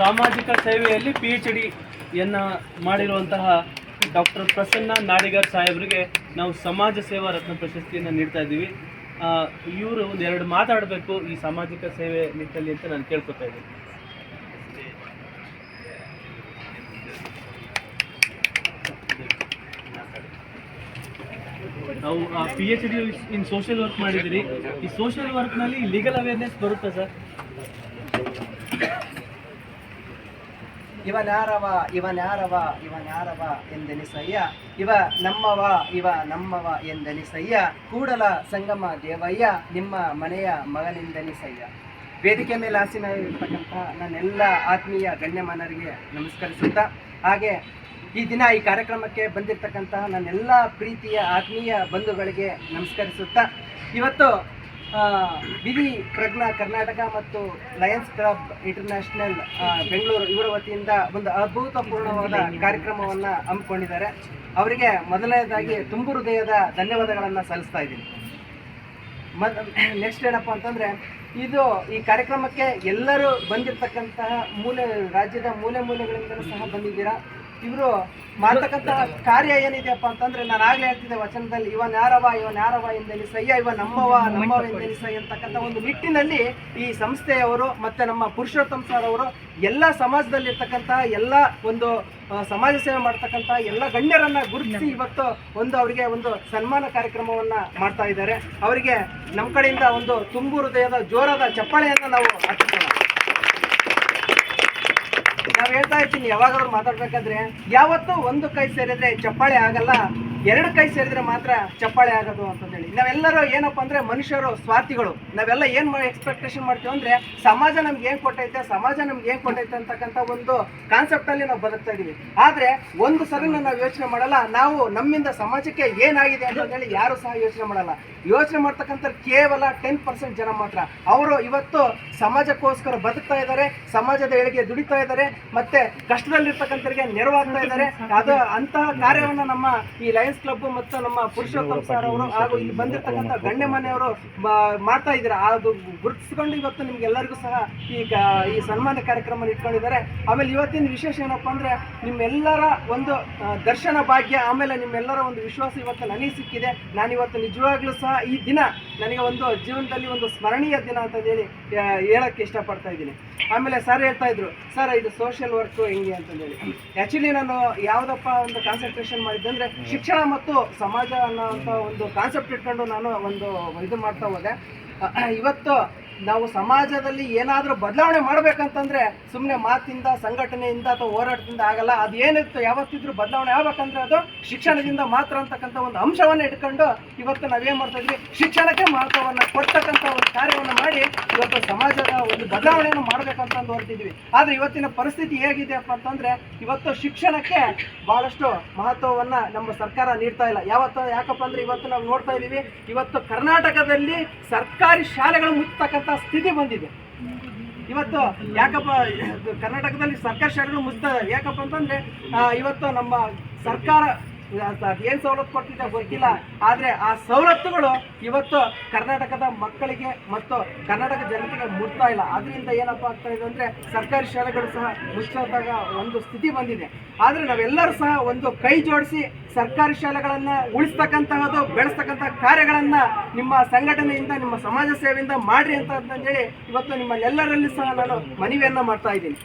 ಸಾಮಾಜಿಕ ಸೇವೆಯಲ್ಲಿ P H ಡಿಯನ್ನು ಮಾಡಿರುವಂತಹ ಡಾಕ್ಟರ್ ಪ್ರಸನ್ನ ನಾಡಿಗರ್ ಸಾಹೇಬರಿಗೆ ನಾವು ಸಮಾಜ ಸೇವಾ ರತ್ನ ಪ್ರಶಸ್ತಿಯನ್ನು ನೀಡ್ತಾ ಇದ್ದೀವಿ. ಇವರು ಒಂದೆರಡು ಮಾತಾಡಬೇಕು ಈ ಸಾಮಾಜಿಕ ಸೇವೆ ನಿಟ್ಟಲ್ಲಿ ಅಂತ ನಾನು ಕೇಳ್ಕೊತಾ ಇದ್ದೀನಿ. ನಾವು P H D in social work ಮಾಡಿದ್ದೀರಿ. ಈ ಸೋಷಿಯಲ್ ವರ್ಕ್ನಲ್ಲಿ ಲೀಗಲ್ ಅವೇರ್ನೆಸ್ ಬರುತ್ತೆ ಸರ್? ಇವನ್ಯಾರವ ಇವನಾರವ ಇವನಾರವ ಎಂದೆನಿಸಯ್ಯ ಇವ ನಮ್ಮವ ಇವ ನಮ್ಮವ ಎಂದೆನಿಸಯ್ಯ ಕೂಡಲ ಸಂಗಮ ದೇವಯ್ಯ, ನಿಮ್ಮ ಮನೆಯ ಮಗನೆಂದೆನಿಸಯ್ಯ ವೇದಿಕೆ ಮೇಲೆ ಆಸೀನ ಇರ್ತಕ್ಕಂಥ ನನ್ನೆಲ್ಲ ಆತ್ಮೀಯ ಗಣ್ಯಮಾನರಿಗೆ ನಮಸ್ಕರಿಸುತ್ತಾ, ಹಾಗೆ ಈ ದಿನ ಈ ಕಾರ್ಯಕ್ರಮಕ್ಕೆ ಬಂದಿರತಕ್ಕಂತಹ ನನ್ನೆಲ್ಲ ಪ್ರೀತಿಯ ಆತ್ಮೀಯ ಬಂಧುಗಳಿಗೆ ನಮಸ್ಕರಿಸುತ್ತಾ, ಇವತ್ತು ವಿಧಿ ಪ್ರಜ್ಞಾ, ಕರ್ನಾಟಕ ಮತ್ತು ಲಯನ್ಸ್ ಕ್ಲಬ್ ಇಂಟರ್ನ್ಯಾಷನಲ್ ಬೆಂಗಳೂರು ಇವರ ವತಿಯಿಂದ ಒಂದು ಅದ್ಭುತಪೂರ್ಣವಾದ ಕಾರ್ಯಕ್ರಮವನ್ನು ಹಮ್ಮಿಕೊಂಡಿದ್ದಾರೆ. ಅವರಿಗೆ ಮೊದಲನೇದಾಗಿ ತುಂಬು ಹೃದಯದ ಧನ್ಯವಾದಗಳನ್ನು ಸಲ್ಲಿಸ್ತಾ ಇದ್ದೀನಿ. ಮತ್ ನೆಕ್ಸ್ಟ್ ಏನಪ್ಪ ಅಂತಂದರೆ, ಇದು ಈ ಕಾರ್ಯಕ್ರಮಕ್ಕೆ ಎಲ್ಲರೂ ಬಂದಿರತಕ್ಕಂತಹ ಮೂಲೆ, ರಾಜ್ಯದ ಮೂಲೆ ಮೂಲೆಗಳಿಂದಲೂ ಸಹ ಬಂದಿದ್ದೀರಾ? ಇವರು ಮಾಡ್ತಕ್ಕಂತಹ ಕಾರ್ಯ ಏನಿದೆಯಪ್ಪ ಅಂತಂದ್ರೆ ನಾನು ಆಗ್ಲೇ ಹೇಳ್ತಿದ್ದೆ ವಚನದಲ್ಲಿ, ಇವನ್ ಯಾರವ ಇವನ್ ಯಾರವ ಎಂದೆನಿಸಯ್ಯ ಇವ ನಮ್ಮವ ನಮ್ಮವ ಎಂದೆನಿಸಯ್ಯ ಅಂತಕ್ಕಂಥ ಒಂದು ನಿಟ್ಟಿನಲ್ಲಿ ಈ ಸಂಸ್ಥೆಯವರು ಮತ್ತೆ ನಮ್ಮ ಪುರುಷೋತ್ತಮ್ ಸರ್ ಅವರು ಎಲ್ಲ ಸಮಾಜದಲ್ಲಿರ್ತಕ್ಕಂಥ ಎಲ್ಲ ಒಂದು ಸಮಾಜ ಸೇವೆ ಮಾಡ್ತಕ್ಕಂಥ ಎಲ್ಲ ಗಣ್ಯರನ್ನ ಗುರುತಿಸಿ ಇವತ್ತು ಒಂದು ಅವರಿಗೆ ಒಂದು ಸನ್ಮಾನ ಕಾರ್ಯಕ್ರಮವನ್ನ ಮಾಡ್ತಾ ಇದ್ದಾರೆ. ಅವರಿಗೆ ನಮ್ಮ ಕಡೆಯಿಂದ ಒಂದು ತುಂಬು ಹೃದಯದ ಜೋರಾದ ಚಪ್ಪಾಳೆಯನ್ನು ನಾವು ನಾವು ಹೇಳ್ತಾ ಇರ್ತೀನಿ ಯಾವಾಗಾದ್ರೂ ಮಾತಾಡ್ಬೇಕಾದ್ರೆ ಯಾವತ್ತೂ ಒಂದು ಕೈ ಸೇರಿದ್ರೆ ಚಪ್ಪಾಳೆ ಆಗಲ್ಲ. ಎರಡು ಕೈ ಸೇರಿದ್ರೆ ಮಾತ್ರ ಚಪ್ಪಾಳೆ ಆಗೋದು ಅಂತಂದೇಳಿ. ನಾವೆಲ್ಲರೂ ಏನಪ್ಪ ಅಂದ್ರೆ ಮನುಷ್ಯರು ಸ್ವಾರ್ಥಿಗಳು. ನಾವೆಲ್ಲ ಏನು ಎಕ್ಸ್ಪೆಕ್ಟೇಷನ್ ಮಾಡ್ತೀವಿ ಅಂದ್ರೆ ಸಮಾಜ ನಮ್ಗೆ ಏನು ಕೊಟ್ಟೈತೆ, ಸಮಾಜ ನಮ್ಗೆ ಏನು ಕೊಟ್ಟೈತೆ ಅಂತಕ್ಕಂಥ ಒಂದು ಕಾನ್ಸೆಪ್ಟ್ ಅಲ್ಲಿ ನಾವು ಬದುಕ್ತಾ ಇದ್ದೀವಿ ಆದ್ರೆ ಒಂದು ಸರಿನ ನಾವು ಯೋಚನೆ ಮಾಡಲ್ಲ, ನಾವು ನಮ್ಮಿಂದ ಸಮಾಜಕ್ಕೆ ಏನಾಗಿದೆ ಅಂತ ಹೇಳಿ ಯಾರು ಸಹ ಯೋಚನೆ ಮಾಡಲ್ಲ. ಯೋಚನೆ ಮಾಡ್ತಕ್ಕಂಥ ಕೇವಲ ಟೆನ್ ಪರ್ಸೆಂಟ್ ಜನ ಮಾತ್ರ. ಅವರು ಇವತ್ತು ಸಮಾಜಕ್ಕೋಸ್ಕರ ಬದುಕ್ತಾ ಇದ್ದಾರೆ, ಸಮಾಜದ ಏಳಿಗೆ ದುಡಿತಾ ಇದ್ದಾರೆ, ಮತ್ತೆ ಕಷ್ಟದಲ್ಲಿರ್ತಕ್ಕಂಥವ್ರಿಗೆ ನೆರವಾಗ್ತಾ ಇದ್ದಾರೆ. ಅದು ಅಂತಹ ಕಾರ್ಯವನ್ನ ನಮ್ಮ ಈ ಲಯನ್ಸ್ ಕ್ಲಬ್ ಮತ್ತು ನಮ್ಮ ಪುರುಷೋತ್ತಮ್ ಸರ್ ಅವರು ಹಾಗೂ ಇಲ್ಲಿ ಬಂದಿರತಕ್ಕಂಥ ಗಣ್ಯಮಾನ್ಯವರು ಮನೆಯವರು ಮಾಡ್ತಾ ಇದ್ದಾರೆ? ಅದು ಗುರುತಿಸ್ಕೊಂಡು ಇವತ್ತು ನಿಮ್ಗೆಲ್ಲರಿಗೂ ಸಹ ಈ ಈ ಸನ್ಮಾನ ಕಾರ್ಯಕ್ರಮ ಇಟ್ಕೊಂಡಿದ್ದಾರೆ. ಆಮೇಲೆ ಇವತ್ತಿನ ವಿಶೇಷ ಏನಪ್ಪಾ ಅಂದ್ರೆ ನಿಮ್ಮೆಲ್ಲರ ಒಂದು ದರ್ಶನ ಭಾಗ್ಯ ಆಮೇಲೆ ನಿಮ್ಮೆಲ್ಲರ ಒಂದು ವಿಶ್ವಾಸ ಇವತ್ತು ನನಗೆ ಸಿಕ್ಕಿದೆ. ನಾನು ಇವತ್ತು ನಿಜವಾಗ್ಲೂ ಸಹ ಈ ದಿನ ನನಗೆ ಒಂದು ಜೀವನದಲ್ಲಿ ಒಂದು ಸ್ಮರಣೀಯ ದಿನ ಅಂತ ಹೇಳಿ ಹೇಳಕ್ಕೆ ಇಷ್ಟಪಡ್ತಾ ಇದ್ದೀನಿ. ಆಮೇಲೆ ಸರ್ ಹೇಳ್ತಾ ಇದ್ರು ಸರ್ ಇದು ಸೋಷಿಯಲ್ ವರ್ಕ್ ಹೆಂಗೆ ಅಂತಂದೇಳಿ ಆ್ಯಕ್ಚುಲಿ ನಾನು ಯಾವುದಪ್ಪ ಒಂದು ಕಾನ್ಸಂಟ್ರೇಷನ್ ಮಾಡಿದ್ದಂದ್ರೆ, ಶಿಕ್ಷಣ ಮತ್ತು ಸಮಾಜ ಅನ್ನೋ ಒಂದು ಕಾನ್ಸೆಪ್ಟ್ ಇಟ್ಕೊಂಡು ನಾನು ಒಂದು ಇದು ಮಾಡ್ತಾ ಹೋದೆ. ಇವತ್ತು ನಾವು ಸಮಾಜದಲ್ಲಿ ಏನಾದರೂ ಬದಲಾವಣೆ ಮಾಡಬೇಕಂತಂದ್ರೆ ಸುಮ್ಮನೆ ಮಾತಿಂದ, ಸಂಘಟನೆಯಿಂದ ಅಥವಾ ಹೋರಾಟದಿಂದ ಆಗಲ್ಲ. ಅದು ಏನಿತ್ತು ಯಾವತ್ತಿದ್ರೂ ಬದಲಾವಣೆ ಆಗ್ಬೇಕಂದ್ರೆ ಅದು ಶಿಕ್ಷಣದಿಂದ ಮಾತ್ರ ಅಂತಕ್ಕಂಥ ಒಂದು ಅಂಶವನ್ನು ಇಟ್ಕೊಂಡು ಇವತ್ತು ನಾವೇನು ಮಾಡ್ತಾ ಇದ್ವಿ? ಶಿಕ್ಷಣಕ್ಕೆ ಮಹತ್ವವನ್ನು ಕೊಡ್ತಕ್ಕಂಥ ಒಂದು ಕಾರ್ಯವನ್ನು ಮಾಡಿ ಇವತ್ತು ಸಮಾಜದ ಒಂದು ಬದಲಾವಣೆಯನ್ನು ಮಾಡಬೇಕಂತ ಒಂದು ಹೊರಟಿದ್ವಿ. ಆದರೆ ಇವತ್ತಿನ ಪರಿಸ್ಥಿತಿ ಹೇಗಿದೆಯಪ್ಪ ಅಂತಂದ್ರೆ ಇವತ್ತು ಶಿಕ್ಷಣಕ್ಕೆ ಬಹಳಷ್ಟು ಮಹತ್ವವನ್ನು ನಮ್ಮ ಸರ್ಕಾರ ನೀಡ್ತಾ ಇಲ್ಲ. ಯಾವತ್ತು, ಯಾಕಪ್ಪ ಅಂದ್ರೆ ಇವತ್ತು ನಾವು ನೋಡ್ತಾ ಇದ್ದೀವಿ, ಇವತ್ತು ಕರ್ನಾಟಕದಲ್ಲಿ ಸರ್ಕಾರಿ ಶಾಲೆಗಳು ಮುಚ್ಚತಕ್ಕಂಥ ಸ್ಥಿತಿ ಬಂದಿದೆ. ಇವತ್ತು ಯಾಕಪ್ಪ ಕರ್ನಾಟಕದಲ್ಲಿ ಸರ್ಕಾರ ಶಾಲೆಗಳು ಮುಚ್ತಾ ಯಾಕಪ್ಪ ಅಂತಂದ್ರೆ ಇವತ್ತು ನಮ್ಮ ಸರ್ಕಾರ ಏನು ಸವಲತ್ತು ಕೊಡ್ತಿದೆ ಗೊತ್ತಿಲ್ಲ. ಆದರೆ ಆ ಸವಲತ್ತುಗಳು ಇವತ್ತು ಕರ್ನಾಟಕದ ಮಕ್ಕಳಿಗೆ ಮತ್ತು ಕರ್ನಾಟಕ ಜನತೆಗೆ ಮುಟ್ತಾ ಇಲ್ಲ. ಅದರಿಂದ ಏನಪ್ಪ ಆಗ್ತಾ ಇದೆ ಅಂದರೆ ಸರ್ಕಾರಿ ಶಾಲೆಗಳು ಸಹ ಮುಚ್ಚಿದಾಗ ಒಂದು ಸ್ಥಿತಿ ಬಂದಿದೆ. ಆದರೆ ನಾವೆಲ್ಲರೂ ಸಹ ಒಂದು ಕೈ ಜೋಡಿಸಿ ಸರ್ಕಾರಿ ಶಾಲೆಗಳನ್ನು ಉಳಿಸ್ತಕ್ಕಂತಹದ್ದು ಬೆಳೆಸ್ತಕ್ಕಂಥ ಕಾರ್ಯಗಳನ್ನು ನಿಮ್ಮ ಸಂಘಟನೆಯಿಂದ, ನಿಮ್ಮ ಸಮಾಜ ಸೇವೆಯಿಂದ ಮಾಡ್ರಿ ಅಂತ ಅಂತಂದೇಳಿ ಇವತ್ತು ನಿಮ್ಮಲ್ಲೆಲ್ಲರಲ್ಲಿ ಸಹ ನಾನು ಮನವಿಯನ್ನು ಮಾಡ್ತಾ ಇದ್ದೀನಿ.